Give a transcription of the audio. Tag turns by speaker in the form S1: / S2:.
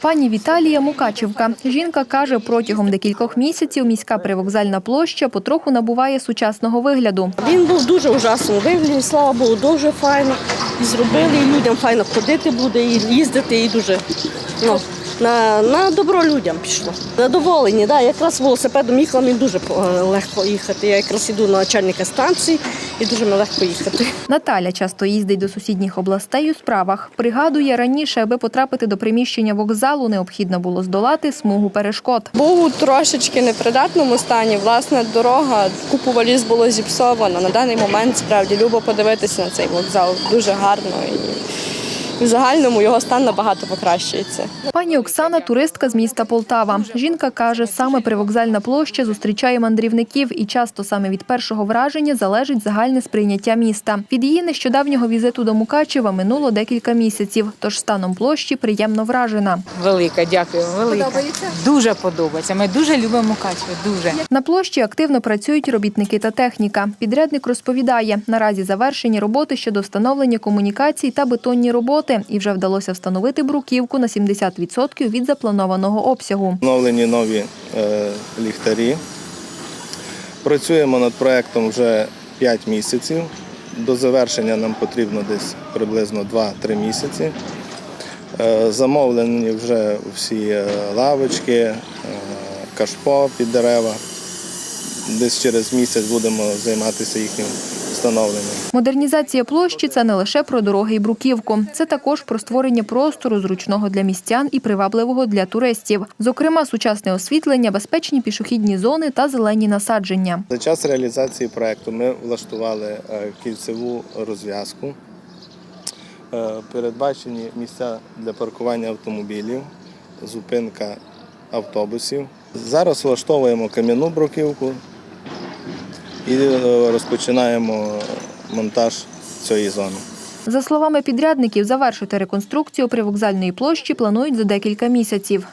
S1: Пані Віталія Мукачівка. Жінка каже, протягом декількох місяців міська привокзальна площа потроху набуває сучасного вигляду.
S2: Він був дуже ужасному вигляді, слава Богу, дуже файно. Зробили, людям файно ходити буде, і їздити, і дуже ну, на, на добро людям пішло. Задоволені, да. якраз велосипедом їхала, мені дуже е, легко їхати. Я якраз іду на начальника станції і дуже легко їхати.
S1: Наталя часто їздить до сусідніх областей у справах. Пригадує, раніше, аби потрапити до приміщення вокзалу, необхідно було здолати смугу перешкод.
S3: Був у трошечки непридатному стані. Власне, дорога, купу валіз було зіпсовано. На даний момент справді любо подивитися на цей вокзал. Дуже гарно і в загальному його стан набагато покращується.
S1: Пані Оксана туристка з міста Полтава. Жінка каже, саме привокзальна площа зустрічає мандрівників і часто саме від першого враження залежить загальне сприйняття міста. Від її нещодавнього візиту до Мукачева минуло декілька місяців, тож станом площі приємно вражена.
S4: Велика, дякую. Велика. Подобається? Дуже подобається. Ми дуже любимо Мукачево. Дуже.
S1: На площі активно працюють робітники та техніка. Підрядник розповідає, наразі завершені роботи щодо встановлення комунікацій та бетонні роботи, і вже вдалося встановити бруківку на 70% від запланованого обсягу.
S5: Встановлені нові е, ліхтарі. Працюємо над проектом вже 5 місяців. До завершення нам потрібно десь приблизно 2-3 місяці. Е, Замовлені вже всі е, лавочки, кашпо під дерева. Десь через місяць будемо займатися їхнім встановленням.
S1: Модернізація площі це не лише про дороги і бруківку, це також про створення простору зручного для містян і привабливого для туристів. Зокрема, сучасне освітлення, безпечні пішохідні зони та зелені насадження.
S5: За час реалізації проекту ми влаштували е, кільцеву розв'язку. Е, Передбачені місця для паркування автомобілів, зупинка автобусів. Зараз влаштовуємо кам'яну бруківку і е, розпочинаємо монтаж цієї зони.
S1: За словами підрядників, завершити реконструкцію привокзальної площі планують за декілька місяців.